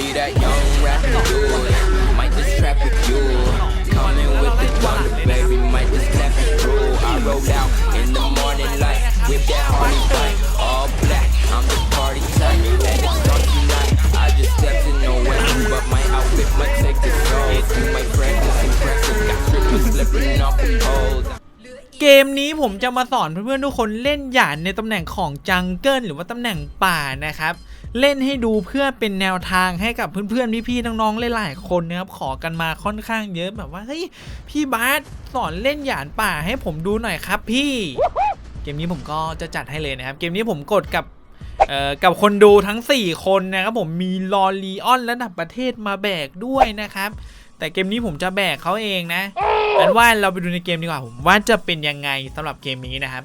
be that young rapper dude. Might just trap with you. Coming with the thunder, baby. Might just clap it through. I roll out in the morning light with that Harley bike, all black. I'm the party type, and it's on tonight. I just stepped in no weapon, but my outfit might take the soul. You might practice impressive, got strippers slipping off the poles. เกมนี้ผมจะมาสอนเพื่อนๆทุกคนเล่นหยานในตำแหน่งของจังเกิลหรือว่าตำแหน่งป่านะครับ เล่นให้ดูเพื่อเป็นแนวทางให้กับเพื่อนๆพี่ๆน้องๆหลายๆคนนะครับขอกันมาค่อนข้างเยอะแบบว่าเฮ้ยพี่บาสสอนเล่นหยานป่าให้ผมดูหน่อยครับพี่ เกมนี้ผมก็จะจัดให้เลยนะครับ เกมนี้ผมกดกับเอ่อกับคนดูทั้ง 4 คนนะครับผมมีลอรีออนระดับประเทศมาแบกด้วยนะครับ แต่เกมนี้ผมจะแบกเขาเองนะอันว่าเราไปดูในเกมดีกว่าผมว่าจะเป็นยังไงสำหรับเกมนี้นะครับ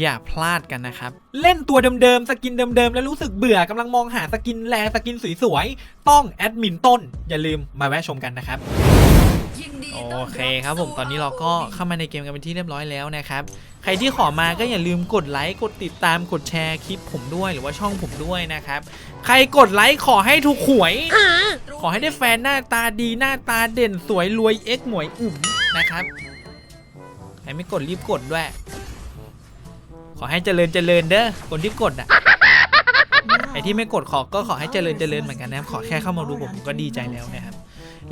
อย่าพลาดกันนะครับ เล่นตัวเดิมๆ สกินเดิมๆ แล้วรู้สึกเบื่อกำลังมองหาสกินแรงสกินสวยๆ ต้องแอดมินต้น อย่าลืมมาแวะชมกันนะครับโอเคครับผมตอนนี้เราก็เข้ามาในเกมกันเป็นที่เรียบร้อยแล้วนะครับ ใครที่ขอมาก็อย่าลืมกดไลค์กดติดตามกดแชร์คลิปผมด้วยหรือว่าช่องผมด้วยนะครับ ใครกดไลค์ขอให้ถูกหวย ขอให้ได้แฟนหน้าตาดีหน้าตาเด่นสวยรวยเอ็กหมวยอึ๋มนะครับใครไม่กดรีบกดด้วย ขอให้เจริญเจริญเด้อคนที่กดอะไอที่ไม่กดขอก็ขอให้เจริญเจริญเหมือนกันนะครับขอแค่เข้ามาดูผมผมก็ดีใจแล้วนะครับ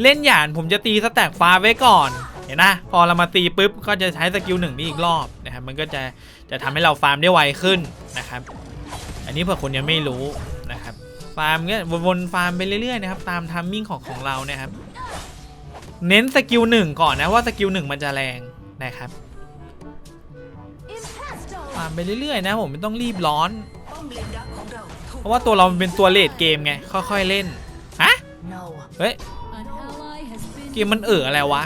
เล่นหยานผมจะตีสแต็กฟ้าไว้ก่อนเห็นนะพอเรามาตีปุ๊บก็จะใช้สกิลหนึ่งนี้อีกรอบนะครับมันก็จะจะทำให้เราฟาร์มได้ไวขึ้นนะครับ อันนี้เผื่อคนยังไม่รู้นะครับฟาร์มก็วนฟาร์มไปเรื่อยๆนะครับตามทัมมิ่งของของเรานะครับเน้นสกิลหนึ่งก่อนนะว่าสกิลหนึ่งมันจะแรงนะครับาร์มไปเรื่อยๆนะผมไม่ต้องรีบร้อน เพราะว่าตัวเรามันเป็นตัวเลดเกมไงค่อยๆเล่นฮะเฮ้ยเกมมันเอ่ออะไรวะ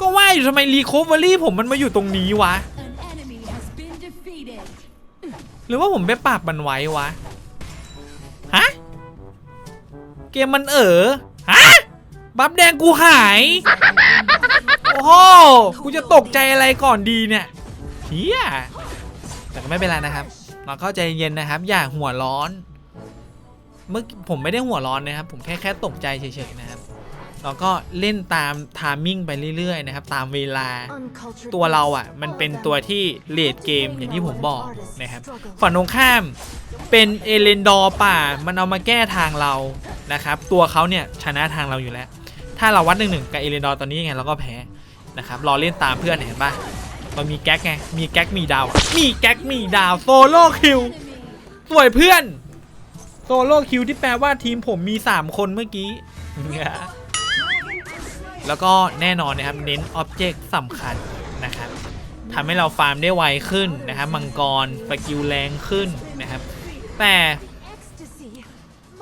ก็ว่าอยู่ทำไมรีโคเวอรี่ผมมันมาอยู่ตรงนี้วะหรือว่าผมไปปรับมันไว้วะฮะเกมมันเอ๋อฮะบัฟแดงกูหาย โอ้โห กูจะตกใจอะไรก่อนดีเนี่ย เฮียแต่ก็ไม่เป็นไรนะครับ เราเข้าใจเย็นนะครับ อย่าหัวร้อน เมื่อผมไม่ได้หัวร้อนนะครับ ผมแค่แค่ตกใจเฉยๆนะครับแล้วก็เล่นตามทามมิ่งไปเรื่อยๆนะครับ ตามเวลาตัวเราอะ มันเป็นตัวที่เลดเกมอย่างที่ผมบอกนะครับฝั่งตรงข้ามเป็นเอเลนดอร์ป่า มันเอามาแก้ทางเรานะครับ ตัวเขาเนี่ยชนะทางเราอยู่แล้ว ถ้าเราวัดหนึ่งหนึ่งกับเอเลนดอร์ตอนนี้ยังไงเราก็แพ้นะครับรอเล่นตามเพื่อนเห็นปะ เรามีแก๊กไง มีแก๊กมีดาว มีแก๊กมีดาวโซโล่คิวสวยเพื่อนโซโล่คิวที่แปลว่าทีมผมมี 3 คนเมื่อกี้ แล้วก็แน่นอนนะครับ เน้นอ็อบเจกต์สำคัญนะครับทำให้เราฟาร์มได้ไวขึ้นนะครับ มังกรสกิลแรงขึ้นนะครับ แต่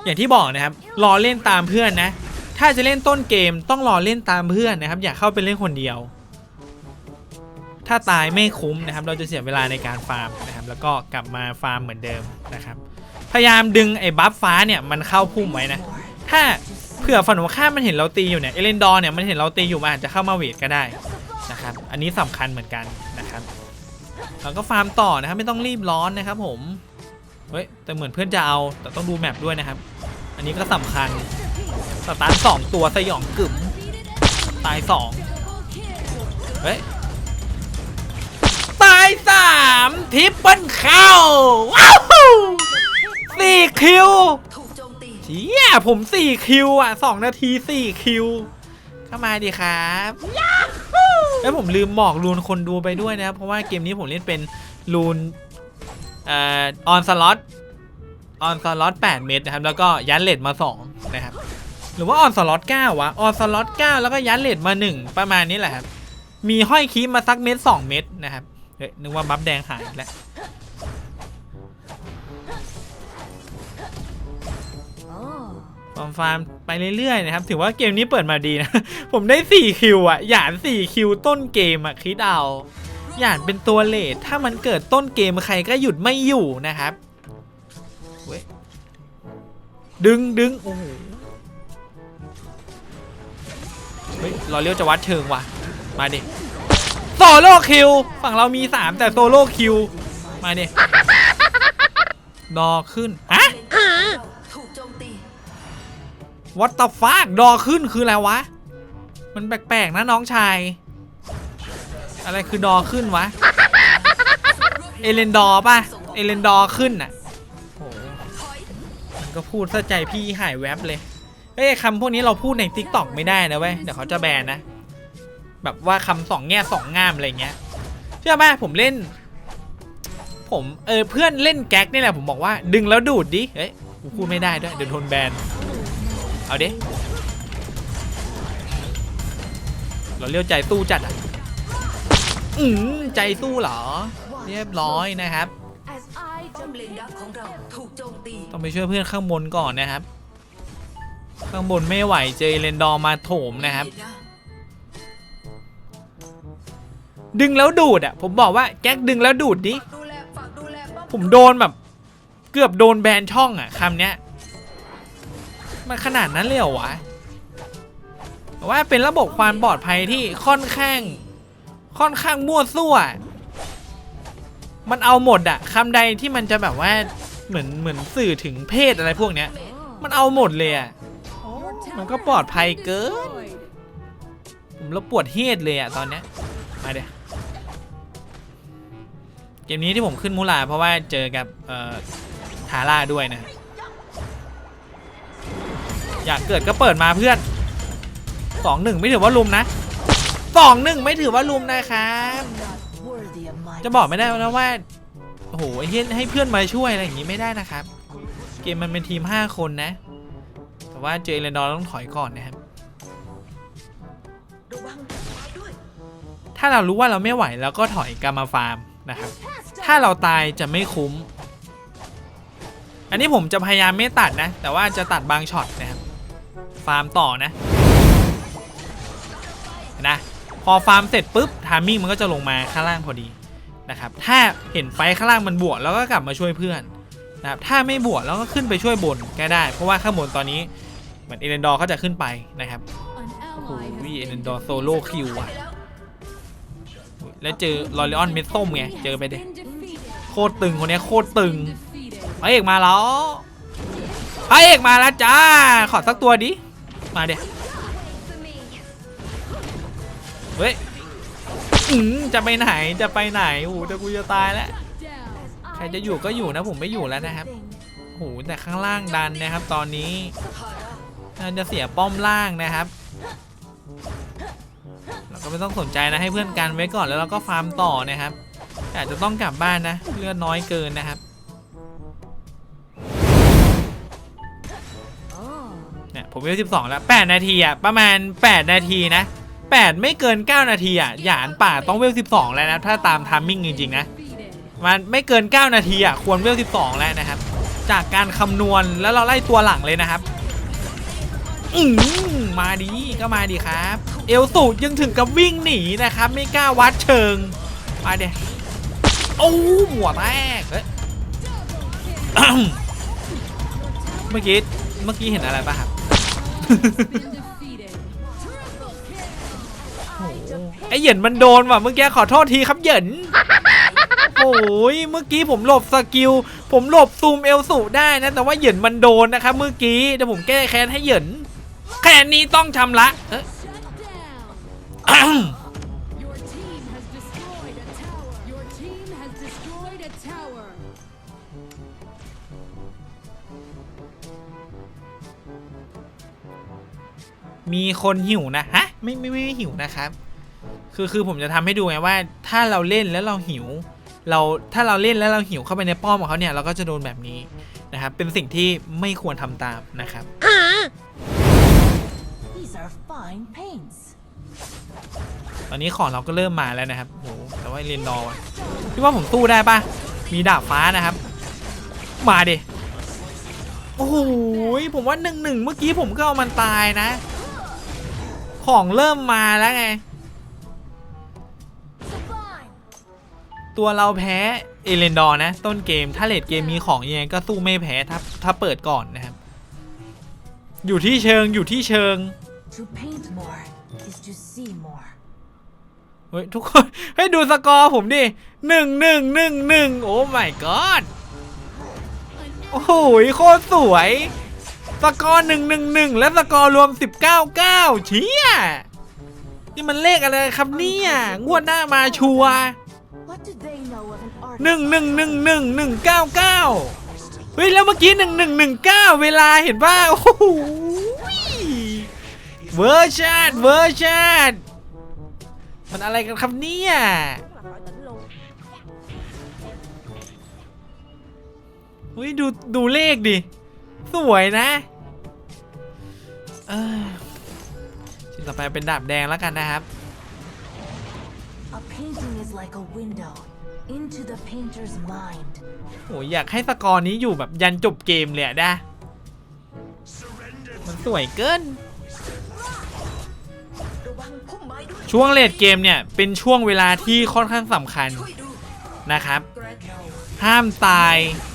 อย่างที่บอกนะครับ รอเล่นตามเพื่อนนะ ถ้าจะเล่นต้นเกมต้องรอเล่นตามเพื่อนนะครับ อย่าเข้าไปเล่นคนเดียว ถ้าตายไม่คุ้มนะครับ เราจะเสียเวลาในการฟาร์มนะครับ แล้วก็กลับมาฟาร์มเหมือนเดิมนะครับ พยายามดึงไอ้บัฟฟ้าเนี่ยมันเข้าพุ่มไว้นะ ถ้าเผื่อฝันว่าข้ามมันเห็นเราตีอยู่เนี่ย เอเลนดอร์เนี่ยมันเห็นเราตีอยู่มันอาจจะเข้ามาเวทก็ได้นะครับ อันนี้สำคัญเหมือนกันนะครับเราก็ฟาร์มต่อนะครับไม่ต้องรีบร้อนนะครับ ผม เฮ้ยแต่เหมือนเพื่อนจะเอาแต่ต้องดูแมปด้วยนะครับ อันนี้ก็สำคัญสตาร์ทสองตัวสยองกึ่มตายสองเฮ้ยามทิปเปิลเข้า ว้าวสี่คิวเชี่ยผมสี่คิวอะสองนาทีสี่คิวเข้ามาดีครับแล้วผมลืมบอกรูนคนดูไปด้วยนะครับเพราะว่าเกมนี้ผมเล่นเป็นรูนเอ่อออนสล็อตออนสล็อต8เม็ดนะครับ แล้วก็ยันเลดมา 2 นะครับ หรือว่าออนสล็อต9วะออนสล็อต9แล้วก็ยันเลดมา 1 ประมาณนี้แหละครับ มีห้อยคีบมาสักเม็ด2 เม็ดนะครับ เฮ้ยนึกว่าบัฟแดงหายอีกแล้ว Oh, ฟาร์มฟาร์มไปเรื่อยๆนะครับ ถือว่าเกมนี้เปิดมาดีนะ ผมได้ 4 คิวอะหยาน4คิวต้นเกมอะคิดเอาหยานเป็นตัวเลทถ้ามันเกิดต้นเกมใครก็หยุดไม่อยู่นะครับเว้ยดึงดึงโอ้โหเฮ้ยเราเลี้ยวจะวัดเชิงว่ะ มาดิ โซโล่คิว ฝั่งเรามี 3 แต่โซโล่คิว มาดิดอขึ้น ฮะถูกโจมตีวัต t ฟากดอขึ้นคืออะไรวะ มันแปลกๆนะน้องชาย อะไรคือดอขึ้นวะ เอเลนดอป่ะ เอเลนดอขึ้นน่ะโอ้มันก็พูดซะใจพี่หายแวบเลยเฮ้ยคำพวกนี้เราพูดใน t ิ k t o k ไม่ได้นะเว้ย เดี๋ยวเขาจะแบนนะ แบบว่าคำสองแง่สองงามอะไรเงี้ยเชื่อไหมผมเล่น ผมเออเพื่อนเล่นแก๊กนี่แหละผมบอกว่า ดึงแล้วดูดดิเฮ้ยกูพูดไม่ได้ด้วยเดี๋ยวโดนแบนเอาเดิเราเรียกใจสู้จัดอะอืมใจสู้เหรอ เรียบร้อยนะครับต้องไปช่วยเพื่อนข้างบนก่อนนะครับ ข้างบนไม่ไหวเจเรนดอร์มาโถมนะครับ ดึงแล้วดูดอะ ผมบอกว่าแก๊กดึงแล้วดูดดิดูแลฝากดูแลป้อมผมโดนแบบ เกือบโดนแบนช่องอะคำเนี้ยมันขนาดนั้นเลยเหรอวะแต่ว่าเป็นระบบความปลอดภัยที่ค่อนข้าง ค่อนข้างมั่วซั่ว มันเอาหมดอะคำใดที่มันจะแบบว่าเหมือนเหมือนสื่อถึงเพศอะไรพวกเนี้ย มันเอาหมดเลยอะมันก็ปลอดภัยเกิน ผมแล้วปวดเฮดเลยอะตอนเนี้ย มาเดี๋ยวเกมนี้ที่ผมขึ้นมูลาเพราะว่าเจอกับทาร่าด้วยนะ อยากเกิดก็เปิดมาเพื่อนสองหนึ่งไม่ถือว่าลุมนะสองหนึ่งไม่ถือว่าลุมนะครับจะบอกไม่ได้นะว่าโอ้โหให้ให้เพื่อนมาช่วยอะไรอย่างนี้ไม่ได้นะครับ เกมมันเป็นทีม 5 คนนะ แต่ว่าเจอเอเลนดอร์ต้องถอยก่อนนะครับถ้าเรารู้ว่าเราไม่ไหวเราก็ถอยกลับมาฟาร์มนะครับ ถ้าเราตายจะไม่คุ้ม อันนี้ผมจะพยายามไม่ตัดนะ แต่ว่าจะตัดบางช็อตนะครับ ฟาร์มต่อนะนะพอฟาร์มเสร็จปุ๊บทามมิ่งมันก็จะลงมาข้างล่างพอดีนะครับ ถ้าเห็นไฟข้างล่างมันบวกแล้วก็กลับมาช่วยเพื่อนนะครับ ถ้าไม่บวกแล้วก็ขึ้นไปช่วยบนก็ได้ เพราะว่าข้างบนตอนนี้เหมือนเอเลนดอร์เขาจะขึ้นไปนะครับโอ้โหเอเลนดอร์โซโล่คิวอะแล้วเจอลอริออนเม็ดส้มไง เจอไปเด็ โคตรตึงคนนี้โคตรตึงพระเอกมาแล้วพระเอกมาแล้วจ้า ขอสักตัวดิ มาเดี๋ยวเฮ้ยจะไปไหนจะไปไหนโอ้โหแต่กูจะตายแล้วใครจะอยู่ก็อยู่นะผมไม่อยู่แล้วนะครับโอ้โหแต่ข้างล่างดันนะครับ ตอนนี้น่าจะเสียป้อมล่างนะครับเราก็ไม่ต้องสนใจนะให้เพื่อนกันไว้ก่อนแล้วเราก็ฟาร์มต่อนะครับ อาจจะต้องกลับบ้านนะ เลือดน้อยเกินนะครับเนี่ยผมเวล12 แล้ว 8 นาทีอะประมาณ 8 นาทีนะ 8 ไม่เกิน 9 นาทีอะหยานป่าต้องเวล 12 แล้วนะ ถ้าตามทามมิ่งจริง ๆ นะ มันไม่เกิน 9 นาทีอะควรเวล 12 แล้วนะครับ จากการคำนวณแล้วเราไล่ตัวหลังเลยนะครับอืมมาดีก็มาดีครับ เอลสูดยังถึงกับวิ่งหนีนะครับ ไม่กล้าวัดเชิงมาเดี๋ยว โอ้หัวแตกเอ้ยเมื่อกี้เมื่อกี้เห็นอะไรป่ะครับโอ้โหไอเหยินมันโดนว่ะเมื่อกี้ขอโทษทีครับเหยินโอ้ยเมื่อกี้ผมหลบสกิล ผมหลบซูมเอลสูได้นะแต่ว่าเหยินมันโดนนะครับเมื่อกี้เดี๋ยวผมแก้แค้นให้เหยินแค้นนี้ต้องชำระเอ้ย มีคนหิวนะฮะไม่ไม่ไม่ไม่หิวนะครับ คือคือผมจะทำให้ดูไงว่า ถ้าเราเล่นแล้วเราหิว เราถ้าเราเล่นแล้วเราหิวเข้าไปในป้อมของเขาเนี่ยเราก็จะโดนแบบนี้นะครับเป็นสิ่งที่ไม่ควรทำตามนะครับ These are fine paints ตอนนี้ของเราก็เริ่มมาแล้วนะครับโหแต่ว่าเรนดอร์อะพี่ว่าผมสู้ได้ปะมีดาบฟ้านะครับ มาดิโอ้โหผมว่าหนึ่งหนึ่งเมื่อกี้ผมก็เอามันตายนะ ของเริ่มมาแล้วไง Sublime. ตัวเราแพ้เอเลนดอร์นะ ต้นเกมถ้าเลดเกมมีของยังไงก็สู้ไม่แพ้ถ้าถ้าเปิดก่อนนะครับ อยู่ที่เชิงอยู่ที่เชิง To paint more is to see more. เฮ้ยทุกคนให้ดูสกอร์ผมดิหนึ่งหนึ่งหนึ่งหนึ่งโอ้ my god โอ้โหโคตรสวย สกอร์หนึ่งหนึ่งหนึ่งและสกอร์รวมสิบเก้าเก้าเชี่ยนี่มันเลขอะไรครับเนี่ยงวดหน้ามาชัวหนึ่งหนึ่งหนึ่งหนึ่งหนึ่งเก้าเก้าเฮ้ยแล้วเมื่อกี้หนึ่งหนึ่งหนึ่งเก้าเวลาเห็นป่ะโอ้โหเวอร์ชันเวอร์ชันมันอะไรกันครับเนี่ยเฮ้ยดูดูเลขดิ สวยนะเออชิ้นต่อไปเป็นดาบแดงแล้วกันนะครับ A painting is like a window into the painter's mind. โหอยากให้สกอร์นี้อยู่แบบยันจบเกมเลยอะนะ มันสวยเกิน ช่วงเลดเกมเนี่ย เป็นช่วงเวลาที่ค่อนข้างสำคัญนะครับ ห้ามตายโอ๊ย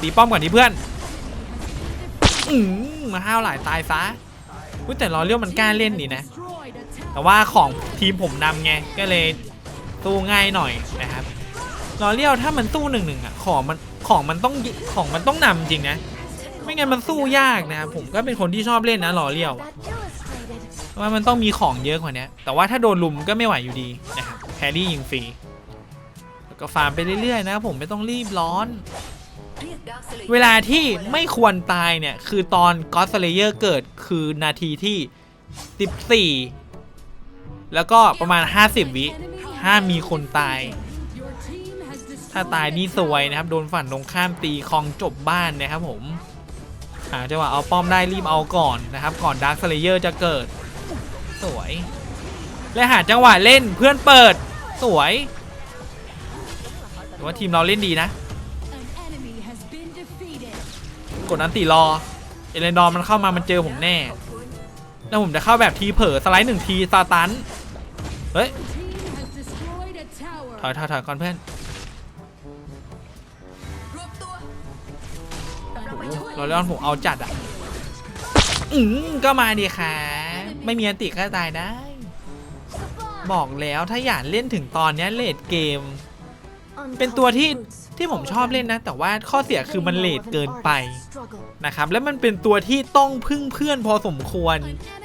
ตีป้อมก่อนดิเพื่อนอืมมาห้าวหลายตายซะอุ๊ยแต่รอเลี้ยวมันกล้าเล่นนี่นะ แต่ว่าของทีมผมนำไงก็เลยสู้ง่ายหน่อยนะครับรอเลี้ยวถ้ามันสู้หนึ่งหนึ่งอะของมันของมันต้องของมันต้องนำจริงนะไม่งั้นมันสู้ยากนะครับผมก็เป็นคนที่ชอบเล่นนะรอเลี้ยวเพราะว่ามันต้องมีของเยอะกว่านี้แต่ว่าถ้าโดนลุมก็ไม่ไหวอยู่ดีนะครับแครี่ยิงฟรีแล้วก็ฟาร์มไปเรื่อยๆนะครับผมไม่ต้องรีบร้อน เวลาที่ไม่ควรตายเนี่ย คือตอนก็ d สเลเยอร์เกิดคือนาทีที่ 14 แล้วก็ประมาณ 50 วิห้ามีคนตาย ถ้าตายนี่สวยนะครับ โดนฝั่งตรงข้ามตีคลองจบบ้านนะครับผมหาจังหวะเอาป้อมได้รีบเอาก่อนนะครับ ก่อนดาร์คสเลเยอร์จะเกิด สวย และหาจังหวะเล่นเพื่อนเปิด สวยแต่ว่าทีมเราเล่นดีนะ กดอันติรอ เอเลนดอร์มันเข้ามามันเจอผมแน่ แล้วผมจะเข้าแบบทีเผลอสไลด์หนึ่งทีซาตัน เฮ้ย ถอยถอยถอยก่อนเพื่อนโอ้โหรอเลออนผมเอาจัดอะ อืมก็มาดีค่ะ ไม่มีอันติก็ตายได้ บอกแล้วถ้าอยากเล่นถึงตอนนี้เลดเกม เป็นตัวที่ ที่ผมชอบเล่นนะ แต่ว่าข้อเสียคือมันเลดเกินไปนะครับแล้วมันเป็นตัวที่ต้องพึ่งเพื่อนพอสมควร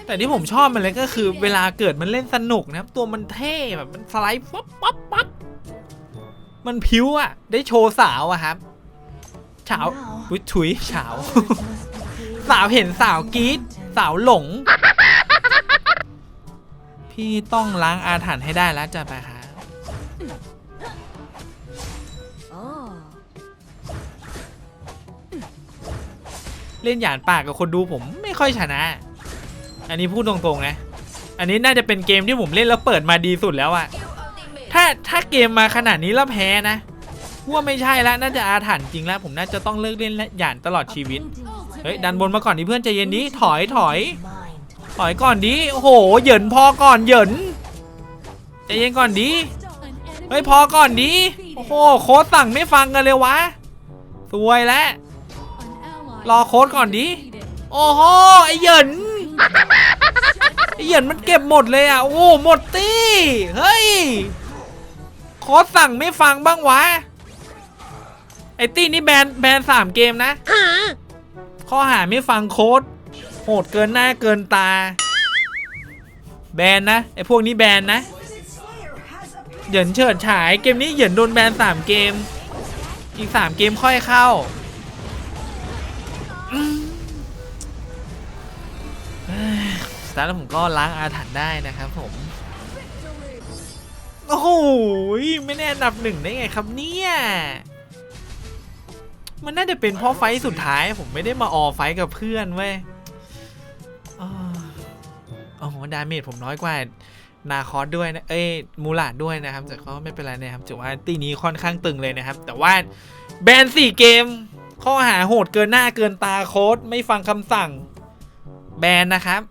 แต่ที่ผมชอบมันเลยก็คือ เวลาเกิดมันเล่นสนุกนะครับ ตัวมันเท่แบบมันสไลด์ปั๊บปั๊บปั๊บมันพิ้วอะได้โชว์สาวอะครับเฉาอุ้ยถุยเฉาสาวเห็นสาวกรีดสาวหลง พี่ต้องล้างอาถรรพ์ให้ได้แล้วจ้ะไปครับ เล่นหยานปากกับคนดูผมไม่ค่อยชนะ อันนี้พูดตรงๆนะ อันนี้น่าจะเป็นเกมที่ผมเล่นแล้วเปิดมาดีสุดแล้วอะถ้าถ้าเกมมาขนาดนี้แล้วแพ้นะว่าไม่ใช่แล้วน่าจะอาถรรพ์จริงแล้ว ผมน่าจะต้องเลิกเล่นหยานตลอดชีวิต เฮ้ยดันบนมาก่อนดิเพื่อนใจเย็นดิถอยถอย ถอยก่อนดิโอ้โหเหยินพอก่อนเหยินใจเย็นก่อนดิเฮ้ยพอก่อนดิโอ้โหโค้ดสั่งไม่ฟังกันเลยวะสวยแล้ว รอโค้ดก่อนดิ โอ้โหไอเหยินไอเหยินมันเก็บหมดเลยอะ โอ้โหหมดตี้ เฮ้ย โค้ดสั่งไม่ฟังบ้างวะ ไอตี้นี่แบนแบนสามเกมนะ ข้อหาไม่ฟังโค้ดโหดเกินหน้าเกินตา แบนนะ ไอพวกนี้แบนนะ เหยินเฉิดฉาย เกมนี้เหยินโดนแบนสามเกม อีกสามเกมค่อยเข้า ยสุดท้ายแล้วผมก็ล้างอาถรรพ์ได้นะครับผม โอ้โหไม่แน่อันดับหนึ่งได้ไงครับเนี่ย มันน่าจะเป็นเพราะไฟสุดท้ายผมไม่ได้มาออไฟกับเพื่อนเว้ยโอ้โหดาเมจผมน้อยกว่านาคอสด้วยนะ เอ้ย มูลาดด้วยนะครับ แต่ก็ไม่เป็นไรนะครับถือว่าตีนี้ค่อนข้างตึงเลยนะครับ แต่ว่าแบนสี่เกม ข้อหาโหดเกินหน้าเกินตาโค้ดไม่ฟังคำสั่ง แบนนะครับ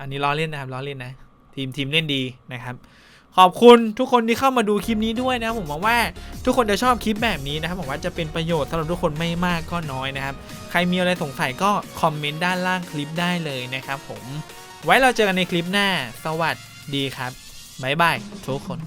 อันนี้ล้อเล่นนะครับล้อเล่นนะ ทีมทีมเล่นดีนะครับขอบคุณทุกคนที่เข้ามาดูคลิปนี้ด้วยนะครับผมหวังว่าทุกคนจะชอบคลิปแบบนี้นะครับผมว่าจะเป็นประโยชน์สำหรับทุกคนไม่มากก็น้อยนะครับใครมีอะไรสงสัยก็คอมเมนต์ด้านล่างคลิปได้เลยนะครับผมไว้เราเจอกันในคลิปหน้า สวัสดีครับบ๊ายบายทุกคน